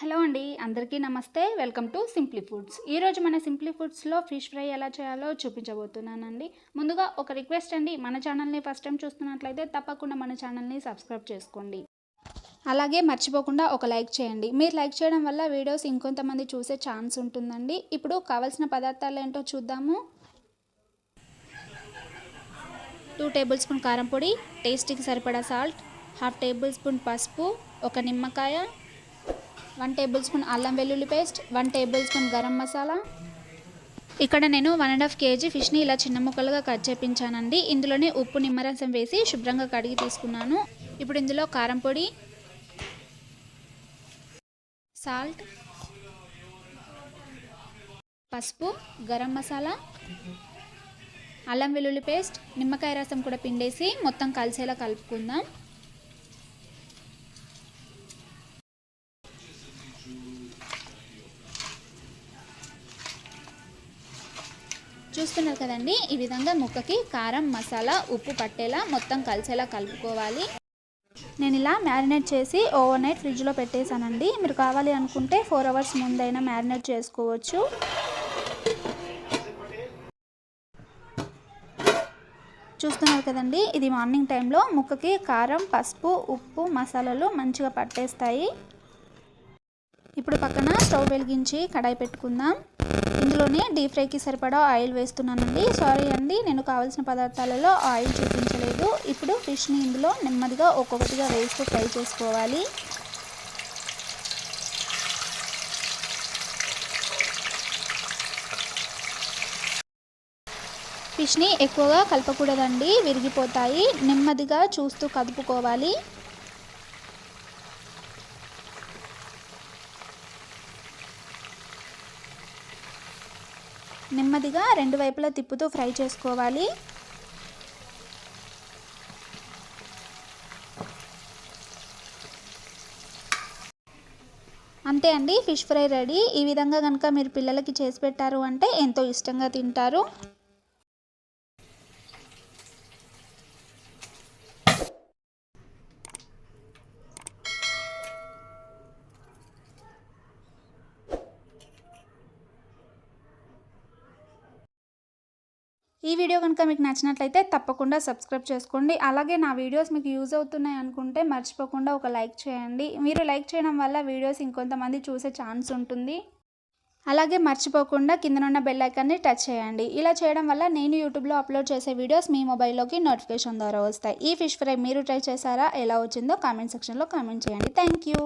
Hello అండి అందరికీ నమస్తే. Welcome to simply foods. ఈరోజు మన సింప్లీ ఫుడ్స్లో ఫిష్ ఫ్రై ఎలా చేయాలో చూపించబోతున్నానండి. ముందుగా ఒక రిక్వెస్ట్ అండి మన ఛానల్ని ఫస్ట్ టైం చూస్తున్నట్లయితే తప్పకుండా మన ఛానల్ని సబ్స్క్రైబ్ చేసుకోండి. అలాగే మర్చిపోకుండా ఒక లైక్ చేయండి. మీరు లైక్ చేయడం వల్ల వీడియోస్ ఇంకొంతమంది చూసే ఛాన్స్ ఉంటుందండి. ఇప్పుడు కావాల్సిన పదార్థాలు ఏంటో చూద్దాము. టూ టేబుల్ స్పూన్ కారం పొడి టేస్ట్కి సరిపడా సాల్ట్ హాఫ్ టేబుల్ స్పూన్ పసుపు ఒక నిమ్మకాయ వన్ టేబుల్ స్పూన్ అల్లం వెల్లుల్లి paste one tablespoon garam masala. ఇక్కడ నేను వన్ అండ్ హాఫ్ కేజీ ఫిష్ని ఇలా చిన్న ముక్కలుగా కట్ చేపించానండి. ఇందులోనే ఉప్పు నిమ్మరసం వేసి శుభ్రంగా కడిగి తీసుకున్నాను. ఇప్పుడు ఇందులో కారం పొడి సాల్ట్ పసుపు గరం మసాలా అల్లం వెల్లుల్లి పేస్ట్ నిమ్మకాయ రసం కూడా పిండేసి మొత్తం కలిసేలా కలుపుకుందాం. చూస్తున్నారు కదండి. ఈ విధంగా ముక్కకి కారం మసాలా ఉప్పు పట్టేలా మొత్తం కలిసేలా కలుపుకోవాలి. నేను ఇలా మ్యారినేట్ చేసి ఓవర్ నైట్ ఫ్రిడ్జ్లో పెట్టేశానండి. మీరు కావాలి అనుకుంటే ఫోర్ అవర్స్ ముందైనా మ్యారినేట్ చేసుకోవచ్చు. చూస్తున్నారు కదండి ఇది మార్నింగ్ టైంలో ముక్కకి కారం పసుపు ఉప్పు మసాలాలు మంచిగా పట్టేస్తాయి. ఇప్పుడు పక్కన స్టవ్ వెలిగించి కడాయి పెట్టుకుందాం. ఇందులోనే డీప్ ఫ్రైకి సరిపడా ఆయిల్ వేస్తున్నానండి. సారీ అండి నేను కావాల్సిన పదార్థాలలో ఆయిల్ చూపించలేదు. ఇప్పుడు ఫిష్ని ఇందులో నెమ్మదిగా ఒక్కొక్కటిగా వేస్తూ ఫ్రై చేసుకోవాలి. ఫిష్ని ఎక్కువగా కలపకూడదండి విరిగిపోతాయి. నెమ్మదిగా చూస్తూ కదుపుకోవాలి. నెమ్మదిగా రెండు వైపులా తిప్పుతూ ఫ్రై చేసుకోవాలి. అంతే అండి ఫిష్ ఫ్రై రెడీ. ఈ విధంగా కనుక మీరు పిల్లలకి చేసి పెట్టారు అంటే ఎంతో ఇష్టంగా తింటారు. ఈ వీడియో కనుక మీకు నచ్చినట్లయితే తప్పకుండా సబ్స్క్రైబ్ చేసుకోండి. అలాగే నా వీడియోస్ మీకు యూజ్ అవుతున్నాయి అనుకుంటే మర్చిపోకుండా ఒక లైక్ చేయండి. మీరు లైక్ చేయడం వల్ల వీడియోస్ ఇంకొంతమంది చూసే ఛాన్స్ ఉంటుంది. అలాగే మర్చిపోకుండా కిందనున్న బెల్ ఐకాన్ని టచ్ చేయండి. ఇలా చేయడం వల్ల నేను యూట్యూబ్లో అప్లోడ్ చేసే వీడియోస్ మీ మొబైల్లోకి నోటిఫికేషన్ ద్వారా వస్తాయి. ఈ ఫిష్ ఫ్రై మీరు ట్రై చేశారా? ఎలా వచ్చిందో కామెంట్ సెక్షన్లో కామెంట్ చేయండి. Thank you.